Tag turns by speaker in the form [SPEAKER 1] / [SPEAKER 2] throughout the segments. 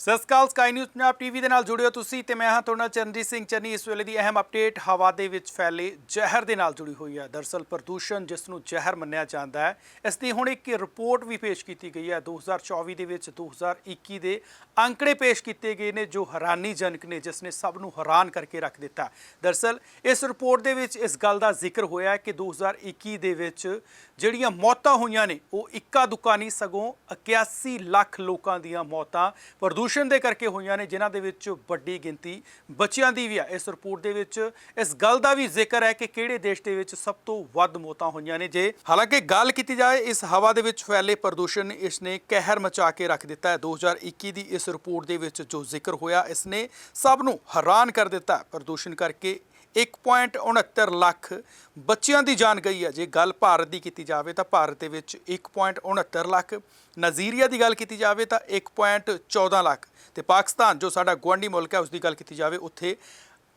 [SPEAKER 1] Sat Shri Akal Sky News Punjab TV ਦੇ ਨਾਲ ਜੁੜਿਓ ਤੁਸੀਂ ਤੇ ਮੈਂ ਹਾਂ ਤੁਹਾਡਾ ਚਰਨਜੀਤ ਸਿੰਘ। ਚੰਨੀ, ਇਸ ਵੇਲੇ ਦੀ ਅਹਿਮ ਅਪਡੇਟ ਹਵਾ ਦੇ ਵਿੱਚ ਫੈਲੇ ਜ਼ਹਿਰ ਦੇ ਨਾਲ ਜੁੜੀ ਹੋਈ ਹੈ। ਦਰਸਲ ਪ੍ਰਦੂਸ਼ਣ ਜਿਸ ਨੂੰ ਜ਼ਹਿਰ ਮੰਨਿਆ ਜਾਂਦਾ ਹੈ, ਇਸ ਦੀ ਹੁਣ ਇੱਕ ਰਿਪੋਰਟ ਵੀ ਪੇਸ਼ ਕੀਤੀ ਗਈ ਹੈ। 2024 ਦੇ ਵਿੱਚ 2021 ਦੇ ਅੰਕੜੇ ਪੇਸ਼ ਕੀਤੇ ਗਏ ਨੇ ਜੋ ਹੈਰਾਨੀਜਨਕ ਨੇ, ਜਿਸ ਨੇ ਸਭ ਨੂੰ ਹੈਰਾਨ ਕਰਕੇ ਰੱਖ ਦਿੱਤਾ। ਦਰਸਲ ਇਸ ਰਿਪੋਰਟ ਦੇ ਵਿੱਚ ਇਸ ਗੱਲ ਦਾ ਜ਼ਿਕਰ ਹੋਇਆ ਹੈ ਕਿ 2021 ਦੇ ਵਿੱਚ ਜਿਹੜੀਆਂ ਮੌਤਾਂ ਹੋਈਆਂ ਨੇ, ਉਹ ਇੱਕਾ ਦੁੱਕਾ ਨਹੀਂ, ਸਗੋਂ 81 ਲੱਖ ਲੋਕਾਂ ਦੀਆਂ ਮੌਤਾਂ, ਪ੍ਰਦੂਸ਼ਣ ਦੇ ਕਰਕੇ ਹੋਈਆਂ ਨੇ, ਜਿਨ੍ਹਾਂ ਦੇ ਵਿੱਚ ਵੱਡੀ ਗਿਣਤੀ ਬੱਚਿਆਂ ਦੀ ਵੀ ਹੈ ਇਸ ਰਿਪੋਰਟ ਦੇ ਵਿੱਚ ਇਸ ਗੱਲ ਦਾ ਵੀ ਜ਼ਿਕਰ ਹੈ ਕਿ ਕਿਹੜੇ ਦੇਸ਼ ਦੇ ਵਿੱਚ ਸਭ ਤੋਂ ਵੱਧ ਮੌਤਾਂ ਹੋਈਆਂ ਨੇ। ਜੇ ਹਾਲਾਂਕਿ ਗੱਲ ਕੀਤੀ ਜਾਏ, ਇਸ ਹਵਾ ਦੇ ਵਿੱਚ ਫੈਲੇ ਪ੍ਰਦੂਸ਼ਣ ਇਸ ਨੇ ਕਹਿਰ ਮਚਾ ਕੇ ਰੱਖ ਦਿੱਤਾ ਹੈ। 2021 ਦੀ ਇਸ ਰਿਪੋਰਟ ਦੇ ਵਿੱਚ ਜੋ ਜ਼ਿਕਰ ਹੋਇਆ, ਇਸ ਨੇ ਸਭ ਨੂੰ ਹੈਰਾਨ ਕਰ ਦਿੱਤਾ ਪ੍ਰਦੂਸ਼ਣ ਕਰਕੇ 1.69 ਲੱਖ ਬੱਚਿਆਂ ਦੀ ਜਾਨ ਗਈ ਹੈ। ਜੇ ਗੱਲ ਭਾਰਤ ਦੀ ਕੀਤੀ ਜਾਵੇ ਤਾਂ ਭਾਰਤ ਦੇ ਵਿੱਚ 1.69 ਲੱਖ ਨਾਈਜੀਰੀਆ ਦੀ ਗੱਲ ਕੀਤੀ ਜਾਵੇ ਤਾਂ 1.14 ਲੱਖ। ਤੇ ਪਾਕਿਸਤਾਨ, ਜੋ ਸਾਡਾ ਗੁਆਂਢੀ ਮੁਲਕ ਹੈ ਉਸ ਦੀ ਗੱਲ ਕੀਤੀ ਜਾਵੇ, ਉੱਥੇ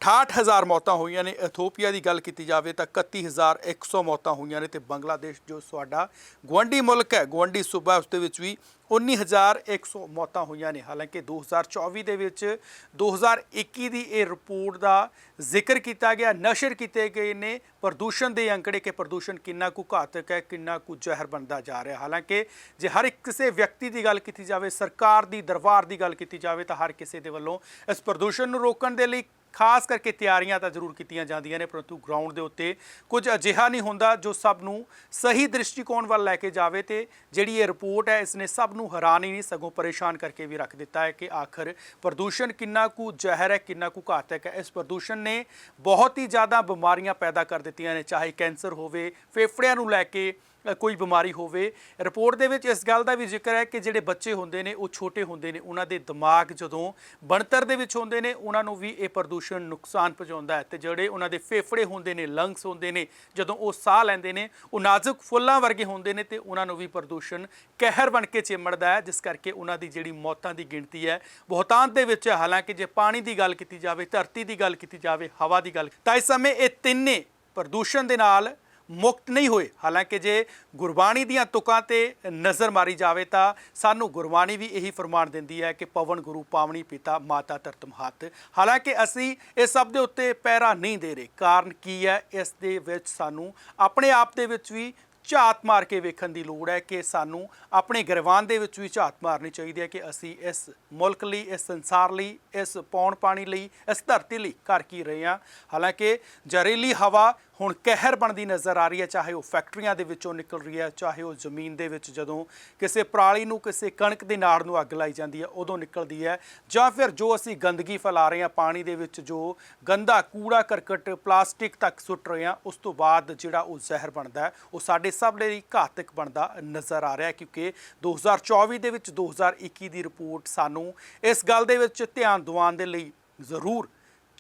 [SPEAKER 1] 68000 ਮੌਤਾਂ ਹੋਈਆਂ ਨੇ। ਇਥੋਪੀਆ ਦੀ ਗੱਲ ਕੀਤੀ ਜਾਵੇ ਤਾਂ 31100 ਮੌਤਾਂ ਹੋਈਆਂ ਨੇ ਤੇ ਬੰਗਲਾਦੇਸ਼ ਜੋ ਸਾਡਾ ਗੁਆਂਢੀ ਮੁਲਕ ਹੈ, ਗੁਆਂਢੀ ਸੂਬਾ ਉਸ ਦੇ ਵਿੱਚ ਵੀ 19100 ਮੌਤਾਂ ਹੋਈਆਂ ਨੇ। ਹਾਲਾਂਕਿ 2024 ਦੇ ਵਿੱਚ 2021 ਦੀ ਇਹ ਰਿਪੋਰਟ ਦਾ ਜ਼ਿਕਰ ਕੀਤਾ ਗਿਆ, ਨਸ਼ਰ ਕੀਤੇ ਗਏ ਨੇ। ਪ੍ਰਦੂਸ਼ਣ ਦੇ ਅੰਕੜੇ ਕਿ ਪ੍ਰਦੂਸ਼ਣ ਕਿੰਨਾ ਕੁ ਘਾਤਕ ਹੈ, ਕਿੰਨਾ ਕੁ ਜ਼ਹਿਰ ਬਣਦਾ ਜਾ ਰਿਹਾ। ਹਾਲਾਂਕਿ ਜੇ ਹਰ ਇੱਕ ਕਿਸੇ ਵਿਅਕਤੀ ਦੀ ਗੱਲ ਕੀਤੀ ਜਾਵੇ, ਸਰਕਾਰ ਦੀ ਦਰਬਾਰ ਦੀ ਗੱਲ ਕੀਤੀ ਜਾਵੇ ਤਾਂ ਹਰ ਕਿਸੇ ਦੇ ਵੱਲੋਂ ਇਸ ਪ੍ਰਦੂਸ਼ਣ ਨੂੰ ਰੋਕਣ ਦੇ ਲਈ ਖਾਸ ਕਰਕੇ ਤਿਆਰੀਆਂ ਤਾਂ ਜ਼ਰੂਰ ਕੀਤੀਆਂ ਜਾਂਦੀਆਂ ਨੇ, ਪਰੰਤੂ ਗਰਾਊਂਡ ਦੇ ਉੱਤੇ ਕੁਝ ਅਜਿਹਾ ਨਹੀਂ ਹੁੰਦਾ ਜੋ ਸਭ ਨੂੰ ਸਹੀ ਦ੍ਰਿਸ਼ਟੀਕੋਣ ਵੱਲ ਲੈ ਕੇ ਜਾਵੇ ਤੇ ਜਿਹੜੀ ਇਹ ਰਿਪੋਰਟ ਹੈ, ਇਸ ਨੇ ਸਭ ਨੂੰ ਹੈਰਾਨ ਹੀ ਨਹੀਂ, ਸਗੋਂ ਪਰੇਸ਼ਾਨ ਕਰਕੇ ਵੀ ਰੱਖ ਦਿੱਤਾ ਹੈ ਕਿ ਆਖਰ ਪ੍ਰਦੂਸ਼ਣ ਕਿੰਨਾ ਕੁ ਜ਼ਹਿਰ ਹੈ, ਕਿੰਨਾ ਕੁ ਘਾਤਕ ਹੈ ਇਸ ਪ੍ਰਦੂਸ਼ਣ ਨੇ ਬਹੁਤ ਹੀ ਜ਼ਿਆਦਾ ਬਿਮਾਰੀਆਂ ਪੈਦਾ ਕਰ ਦਿੱਤੀਆਂ ਨੇ, ਚਾਹੇ ਕੈਂਸਰ ਹੋਵੇ, ਫੇਫੜਿਆਂ ਨੂੰ ਲੈ ਕੇ ਕੋਈ ਬਿਮਾਰੀ ਹੋਵੇ ਰਿਪੋਰਟ ਦੇ ਵਿੱਚ ਇਸ ਗੱਲ ਦਾ ਵੀ ਜ਼ਿਕਰ ਹੈ ਕਿ ਜਿਹੜੇ ਬੱਚੇ ਹੁੰਦੇ ਨੇ, ਉਹ ਛੋਟੇ ਹੁੰਦੇ ਨੇ, ਉਹਨਾਂ ਦੇ ਦਿਮਾਗ ਜਦੋਂ ਬਣਤਰ ਦੇ ਵਿੱਚ ਹੁੰਦੇ ਨੇ, ਉਹਨਾਂ ਨੂੰ ਵੀ ਇਹ ਪ੍ਰਦੂਸ਼ਣ ਨੁਕਸਾਨ ਪਹੁੰਚਾਉਂਦਾ ਹੈ ਤੇ ਜਿਹੜੇ ਉਹਨਾਂ ਦੇ ਫੇਫੜੇ ਹੁੰਦੇ ਨੇ, ਲੰਗਸ ਹੁੰਦੇ ਨੇ, ਜਦੋਂ ਉਹ ਸਾਹ ਲੈਂਦੇ ਨੇ, ਉਹ ਨਾਜ਼ੁਕ ਫੁੱਲਾਂ ਵਰਗੇ ਹੁੰਦੇ ਨੇ ਤੇ ਉਹਨਾਂ ਨੂੰ ਵੀ ਪ੍ਰਦੂਸ਼ਣ ਕਹਿਰ ਬਣ ਕੇ ਚਿਮੜਦਾ ਹੈ, ਜਿਸ ਕਰਕੇ ਉਹਨਾਂ ਦੀ ਜਿਹੜੀ ਮੌਤਾਂ ਦੀ ਗਿਣਤੀ ਹੈ, ਬਹੁਤਾਂਤ ਦੇ ਵਿੱਚ ਹੈ। ਹਾਲਾਂਕਿ ਜੇ ਪਾਣੀ ਦੀ ਗੱਲ ਕੀਤੀ ਜਾਵੇ, ਧਰਤੀ ਦੀ ਗੱਲ ਕੀਤੀ ਜਾਵੇ, ਹਵਾ ਦੀ ਗੱਲ, ਤਾਂ ਇਸ ਸਮੇਂ ਇਹ ਤਿੰਨੇ ਪ੍ਰਦੂਸ਼ਣ ਦੇ ਨਾਲ ਮੁਕਤ ਨਹੀਂ ਹੋਏ। ਹਾਲਾਂਕਿ ਜੇ ਗੁਰਬਾਣੀ ਦੀਆਂ ਤੁਕਾਂ ਤੇ ਨਜ਼ਰ ਮਾਰੀ ਜਾਵੇ ਤਾਂ ਸਾਨੂੰ ਗੁਰਬਾਣੀ ਵੀ ਇਹੀ ਫਰਮਾਨ ਦਿੰਦੀ ਹੈ ਕਿ ਪਵਨ ਗੁਰੂ ਪਾਵਣੀ ਪਿਤਾ, ਮਾਤਾ ਧਰਤ ਮਹਤ। ਹਾਲਾਂਕਿ ਅਸੀਂ ਇਸ ਸਭ ਦੇ ਉੱਤੇ ਪਹਿਰਾ ਨਹੀਂ ਦੇ ਰਹੇ। ਕਾਰਨ ਕੀ ਹੈ? ਇਸ ਦੇ ਵਿੱਚ ਸਾਨੂੰ ਆਪਣੇ ਆਪ ਦੇ ਵਿੱਚ ਵੀ ਝਾਤ ਮਾਰ ਕੇ ਵੇਖਣ ਦੀ ਲੋੜ ਹੈ ਕਿ ਸਾਨੂੰ ਆਪਣੇ ਗਰਵਾਨ ਦੇ ਵਿੱਚ ਵੀ ਝਾਤ ਮਾਰਨੀ ਚਾਹੀਦੀ ਹੈ ਕਿ ਅਸੀਂ ਇਸ ਮੁਲਕ ਲਈ, ਇਸ ਸੰਸਾਰ ਲਈ, ਇਸ ਪੌਣ ਪਾਣੀ ਲਈ, ਇਸ ਧਰਤੀ ਲਈ ਕਰ ਕੀ ਰਹੇ ਹਾਂ। ਹਾਲਾਂਕਿ ਜ਼ਹਿਰੀਲੀ ਹਵਾ ਹੁਣ ਕਹਿਰ ਬਣਦੀ ਨਜ਼ਰ ਆ ਰਹੀ ਹੈ, ਚਾਹੇ ਉਹ ਫੈਕਟਰੀਆਂ ਦੇ ਵਿੱਚੋਂ ਨਿਕਲ ਰਹੀ ਹੈ, ਚਾਹੇ ਉਹ ਜ਼ਮੀਨ ਦੇ ਵਿੱਚ ਜਦੋਂ ਕਿਸੇ ਪਰਾਲੀ ਨੂੰ, ਕਿਸੇ ਕਣਕ ਦੇ ਨਾੜ ਨੂੰ ਅੱਗ ਲਾਈ ਜਾਂਦੀ ਹੈ, ਉਦੋਂ ਨਿਕਲਦੀ ਹੈ। ਜਾਂ ਫਿਰ ਜੋ ਅਸੀਂ ਗੰਦਗੀ ਫੈਲਾ ਰਹੇ ਹਾਂ ਪਾਣੀ ਦੇ ਵਿੱਚ, ਜੋ ਗੰਦਾ ਕੂੜਾ ਕਰਕਟ ਪਲਾਸਟਿਕ ਤੱਕ ਸੁੱਟ ਰਹੇ ਹਾਂ, ਉਸ ਤੋਂ ਬਾਅਦ ਜਿਹੜਾ ਉਹ ਜ਼ਹਿਰ ਬਣਦਾ ਹੈ, ਉਹ ਸਾਡੇ ਸਭ ਲਈ ਘਾਤਕ ਬਣਦਾ ਨਜ਼ਰ ਆ ਰਿਹਾ ਹੈ ਕਿਉਂਕਿ 2024 ਦੇ ਵਿੱਚ 2021 ਦੀ ਰਿਪੋਰਟ ਸਾਨੂੰ ਇਸ ਗੱਲ ਦੇ ਵਿੱਚ ਧਿਆਨ ਦਿਵਾਉਣ ਦੇ ਲਈ ਜ਼ਰੂਰ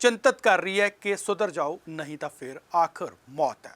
[SPEAKER 1] ਚਿੰਤਤ ਕਰ ਰਹੀ ਹੈ ਕਿ ਸੁਧਰ ਜਾਓ, ਨਹੀਂ ਤਾਂ ਫਿਰ ਆਖਰ ਮੌਤ ਹੈ।